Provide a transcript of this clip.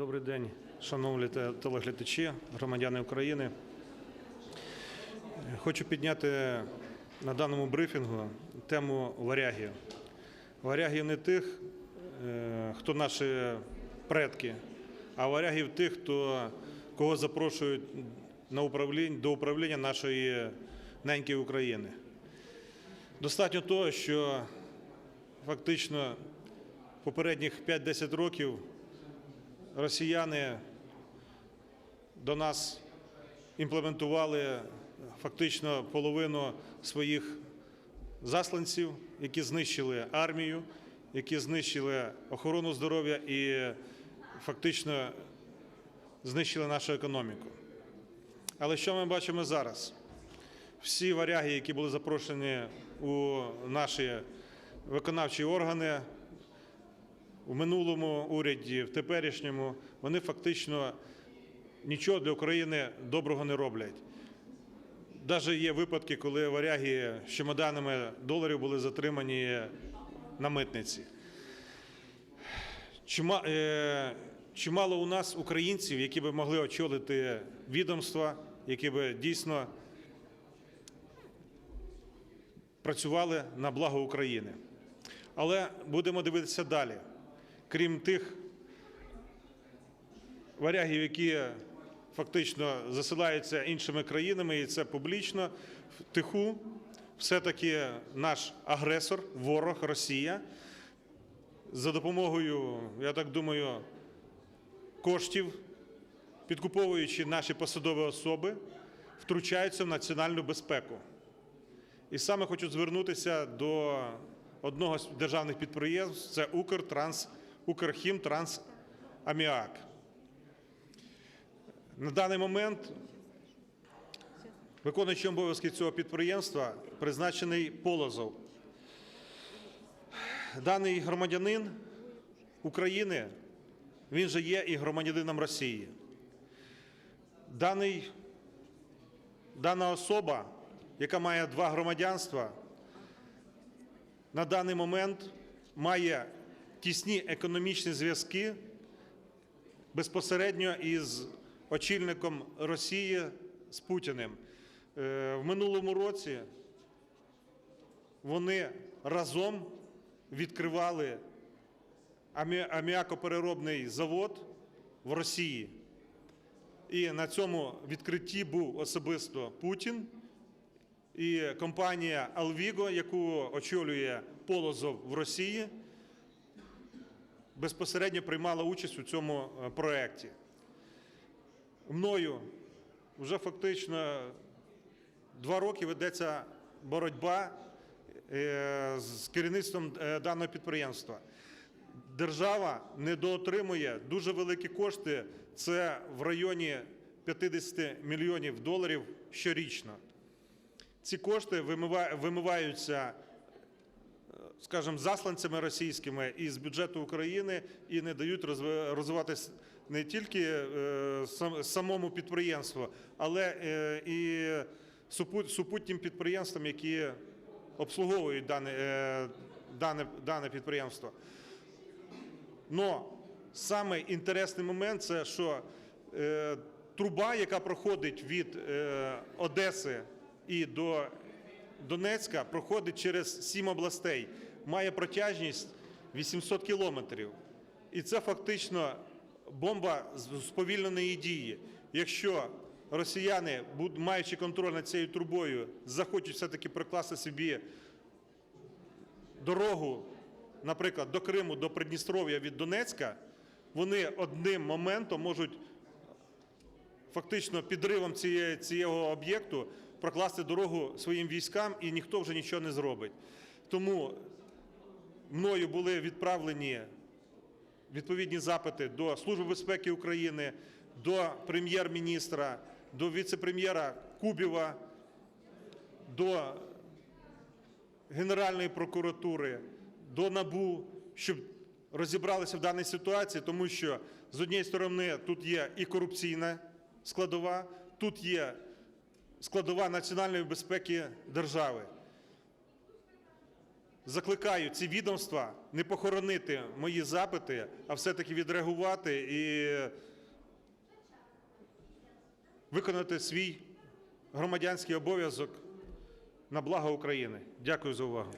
Добрий день, шановні телеглядачі, громадяни України. Хочу підняти на даному брифінгу тему варягів. Варягів не тих, е, хто наші предки, а варягів тих, хто, кого запрошують на управління, до управління нашої неньки України. Достатньо того, що фактично попередніх 5-10 років росіяни до нас імплементували фактично половину своїх засланців, які знищили армію, які знищили охорону здоров'я і фактично знищили нашу економіку. Але що ми бачимо зараз? Всі варяги, які були запрошені у наші виконавчі органи, у минулому уряді, в теперішньому, вони фактично нічого для України доброго не роблять. Навіть є випадки, коли варяги з чемоданами доларів були затримані на митниці. Е, Чимало у нас українців, які би могли очолити відомства, які би дійсно працювали на благо України. Але будемо дивитися далі. Крім тих варягів, які фактично засилаються іншими країнами, і це публічно, втиху, все-таки наш агресор, ворог, Росія, за допомогою, я так думаю, коштів, підкуповуючи наші посадові особи, втручаються в національну безпеку. І саме хочу звернутися до одного з державних підприємств це Укртранс, Укрхімтрансаміак. На даний момент виконуючим обов'язки цього підприємства призначений Полозов. Даний громадянин України, він же є і громадянином Росії. Даний, дана особа, яка має два громадянства, на даний момент має тісні економічні зв'язки безпосередньо із очільником Росії з Путіним. Е, В минулому році вони разом відкривали амі- аміакопереробний завод в Росії. І на цьому відкритті був особисто Путін і компанія Alvigo, яку очолює Полозов в Росії, безпосередньо приймала участь у цьому е, проєкті. Мною вже фактично два роки ведеться боротьба е, з керівництвом е, даного підприємства. Держава недоотримує дуже великі кошти, це в районі 50 мільйонів доларів щорічно. Ці кошти вимива- вимиваються, скажімо, засланцями російськими із бюджету України і не дають розви- розвиватись не тільки е, сам- самому підприємству, але е, і супутнім підприємствам, які обслуговують дане, е, дане, дане підприємство. Но саме інтересний момент це, що труба, яка проходить від Одеси і до Донецька, проходить через сім областей, має протяжність 800 кілометрів. І це фактично бомба з- сповільненої дії. Якщо росіяни, маючи контроль над цією трубою, захочуть все-таки прикласти собі дорогу, наприклад, до Криму, до Придністров'я від Донецька, вони одним моментом можуть фактично підривом цієї, цього об'єкту прокласти дорогу своїм військам, і ніхто вже нічого не зробить. Тому мною були відправлені відповідні запити до Служби безпеки України, до прем'єр-міністра, до віце-прем'єра Кубєва, до Генеральної прокуратури, до НАБУ, щоб розібралися в даній ситуації, тому що з однієї сторони тут є і корупційна складова, тут є складова національної безпеки держави. Закликаю ці відомства не похоронити мої запити, а все-таки відреагувати і виконати свій громадянський обов'язок на благо України. Дякую за увагу.